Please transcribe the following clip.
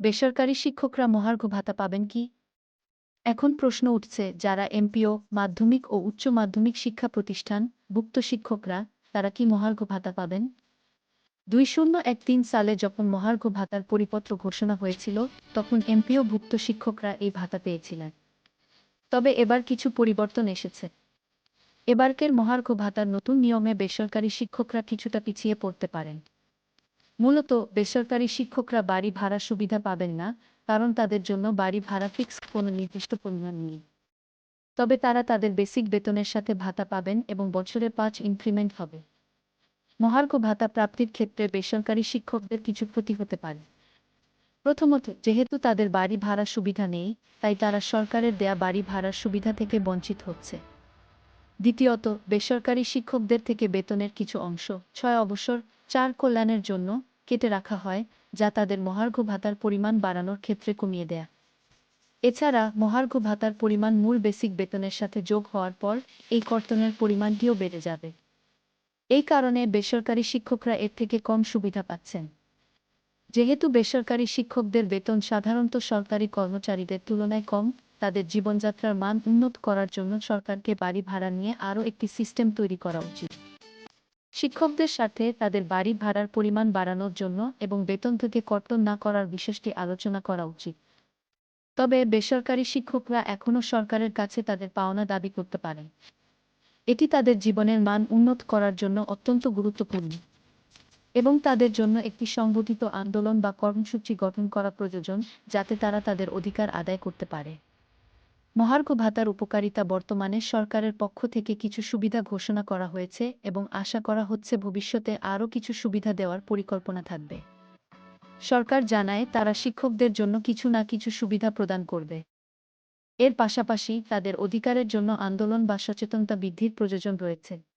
বেসরকারি শিক্ষকরা মহার্ঘ ভাতা পাবেন কি? এখন প্রশ্ন উঠছে, যারা এমপিও, মাধ্যমিক ও উচ্চ মাধ্যমিক শিক্ষা প্রতিষ্ঠান, ভুক্ত শিক্ষকরা, তারা কি মহার্ঘ ভাতা পাবেন? দুই শূন্য এক তিন সালে যখন মহার্ঘ ভাতার পরিপত্র ঘোষণা হয়েছিল, তখন এমপিও, ভুক্ত শিক্ষকরা এই ভাতা পেয়েছিলেন। তবে এবার কিছু পরিবর্তন এসেছে। এবারকের মহার্ঘ ভাতার নতুন নিয়মে বেসরকারি শিক্ষকরা কিছুটা পিছিয়ে পড়তে পারেন। মূলত বেসরকারি শিক্ষকরা বাড়ি ভাড়া সুবিধা পাবেন না, কারণ তাদের জন্য বাড়ি ভাড়া ফিক্স কোনো নির্দিষ্ট পরিমাণ নেই। তবে তারা তাদের বেসিক বেতনের সাথে ভাতা পাবেন এবং বছরে পাঁচ ইনক্রিমেন্ট হবে। মহার্ঘ ভাতা প্রাপ্তির ক্ষেত্রে বেসরকারি শিক্ষকদের কিছু ক্ষতি হতে পারে। প্রথমত, যেহেতু তাদের বাড়ি ভাড়া সুবিধা নেই, তাই তারা সরকারের দেয়া বাড়ি ভাড়ার সুবিধা থেকে বঞ্চিত হচ্ছে। দ্বিতীয়ত, বেসরকারি শিক্ষকদের থেকে বেতনের কিছু অংশ, ছয় অবসর, চার কল্যাণের জন্য কেটে রাখা হয়, যা তাদের মহার্ঘ ভাতার পরিমাণ বাড়ানোর ক্ষেত্রে কমিয়ে দেয়া। এছাড়া, মহার্ঘ ভাতার পরিমাণ মূল বেসিক বেতনের সাথে যোগ হওয়ার পর এই কর্তনের পরিমাণটিও বেড়ে যাবে। এই কারণে বেসরকারি শিক্ষকরা এর থেকে কম সুবিধা পাচ্ছেন। যেহেতু বেসরকারি শিক্ষকদের বেতন সাধারণত সরকারি কর্মচারীদের তুলনায় কম, তাদের জীবনযাত্রার মান উন্নত করার জন্য সরকারকে বাড়ি ভাড়া নিয়ে আরও একটি সিস্টেম তৈরি করা উচিত। শিক্ষকদের সাথে তাদের বাড়ি ভাড়ার পরিমাণ বাড়ানোর জন্য এবং বেতন থেকে কর্তন না করার বিষয়টি আলোচনা করা উচিত। তবে বেসরকারি শিক্ষকরা এখনও সরকারের কাছে তাদের পাওনা দাবি করতে পারেন। এটি তাদের জীবনের মান উন্নত করার জন্য অত্যন্ত গুরুত্বপূর্ণ এবং তাদের জন্য একটি সংগঠিত আন্দোলন বা কর্মসূচি গঠন করা প্রয়োজন যাতে তারা তাদের অধিকার আদায় করতে পারে। মহার্ঘ ভাতার উপকারিতা বর্তমানে সরকারের পক্ষ থেকে কিছু সুবিধা ঘোষণা করা হয়েছে এবং আশা করা হচ্ছে ভবিষ্যতে আরও কিছু সুবিধা দেওয়ার পরিকল্পনা থাকবে। সরকার জানায় তারা শিক্ষকদের জন্য কিছু না কিছু সুবিধা প্রদান করবে। এর পাশাপাশি তাদের অধিকারের জন্য আন্দোলন বা সচেতনতা বৃদ্ধির প্রয়োজন রয়েছে।